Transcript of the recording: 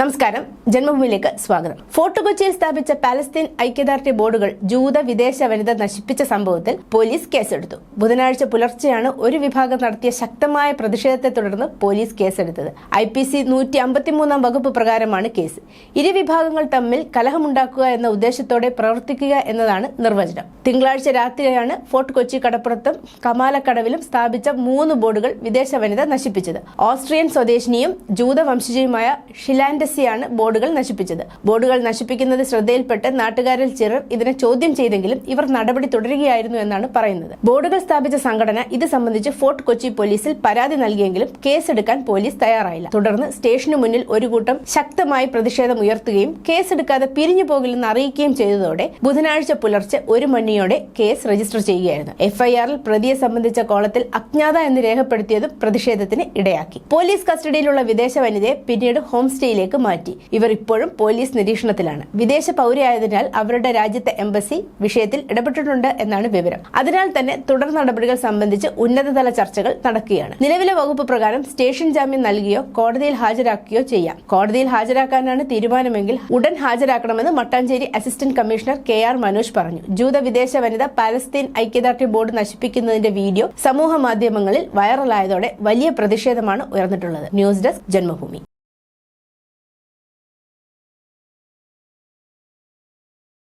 നമസ്കാരം. ജന്മഭൂമിയിലേക്ക് സ്വാഗതം. ഫോർട്ട് കൊച്ചിയിൽ സ്ഥാപിച്ച പാലസ്തീൻ ഐക്യദാർഢ്യ ബോർഡുകൾ ജൂത വിദേശ വനിത നശിപ്പിച്ച സംഭവത്തിൽ പോലീസ് കേസെടുത്തു. ബുധനാഴ്ച പുലർച്ചെയാണ് ഒരു വിഭാഗം നടത്തിയ ശക്തമായ പ്രതിഷേധത്തെ തുടർന്ന് പോലീസ് കേസെടുത്തത്. ഐ പി സി നൂറ്റി അമ്പത്തിമൂന്നാം വകുപ്പ് പ്രകാരമാണ് കേസ്. ഇരു വിഭാഗങ്ങൾ തമ്മിൽ കലഹമുണ്ടാക്കുക എന്ന ഉദ്ദേശത്തോടെ പ്രവർത്തിക്കുക എന്നതാണ് നിർവചനം. തിങ്കളാഴ്ച രാത്രിയാണ് ഫോർട്ട് കൊച്ചി കടപ്പുറത്തും കമാലക്കടവിലും സ്ഥാപിച്ച മൂന്ന് ബോർഡുകൾ വിദേശ വനിത നശിപ്പിച്ചത്. ഓസ്ട്രിയൻ സ്വദേശിനിയും ജൂത വംശജയുമായ ഷിലാൻഡസിയാണ് ബോർഡുകൾ നശിപ്പിച്ചത്. ബോർഡുകൾ നശിപ്പിക്കുന്നത് ശ്രദ്ധയിൽപ്പെട്ട് നാട്ടുകാരിൽ ചിലർ ഇതിനെ ചോദ്യം ചെയ്തെങ്കിലും ഇവർ നടപടി തുടരുകയായിരുന്നു എന്നാണ് പറയുന്നത്. ബോർഡുകൾ സ്ഥാപിച്ച സംഘടന ഇത് സംബന്ധിച്ച് ഫോർട്ട് കൊച്ചി പോലീസിൽ പരാതി നൽകിയെങ്കിലും കേസെടുക്കാൻ പോലീസ് തയ്യാറായില്ല. തുടർന്ന് സ്റ്റേഷനു മുന്നിൽ ഒരു കൂട്ടം ശക്തമായി പ്രതിഷേധം ഉയർത്തുകയും കേസെടുക്കാതെ പിരിഞ്ഞു പോകില്ലെന്ന് അറിയിക്കുകയും ചെയ്തതോടെ ബുധനാഴ്ച പുലർച്ചെ ഒരു മണിയോടെ കേസ് രജിസ്റ്റർ ചെയ്യുകയായിരുന്നു. എഫ്ഐആറിൽ പ്രതിയെ സംബന്ധിച്ച കോളത്തിൽ അജ്ഞാത എന്ന് രേഖപ്പെടുത്തിയതും പ്രതിഷേധത്തിന് ഇടയാക്കി. പോലീസ് കസ്റ്റഡിയിലുള്ള വിദേശ വനിതയെ പിന്നീട് ഹോം സ്റ്റേയിലേക്ക് മാറ്റി. ഇവർ ഇപ്പോഴും പോലീസ് നിരീക്ഷണത്തിലാണ്. വിദേശ പൗരയായതിനാൽ അവരുടെ രാജ്യത്തെ എംബസി വിഷയത്തിൽ ഇടപെട്ടിട്ടുണ്ട് എന്നാണ് വിവരം. അതിനാൽ തന്നെ തുടർ നടപടികൾ സംബന്ധിച്ച് ഉന്നതതല ചർച്ചകൾ നടക്കുകയാണ്. നിലവിലെ വകുപ്പ് പ്രകാരം സ്റ്റേഷൻ ജാമ്യം നൽകിയോ കോടതിയിൽ ഹാജരാക്കുകയോ ചെയ്യാം. കോടതിയിൽ ഹാജരാക്കാനാണ് തീരുമാനമെങ്കിൽ ഉടൻ ഹാജരാക്കണമെന്ന് Mattancherry assistant commissioner K R Manoj പറഞ്ഞു. ജൂത വിദേശ വനിത പാലസ്തീൻ ഐക്യദാർഢ്യ ബോർഡ് നശിപ്പിക്കുന്നതിന്റെ വീഡിയോ സമൂഹ മാധ്യമങ്ങളിൽ വൈറലായതോടെ വലിയ പ്രതിഷേധമാണ് ഉയർന്നിട്ടുള്ളത്. News desk Janmabhumi.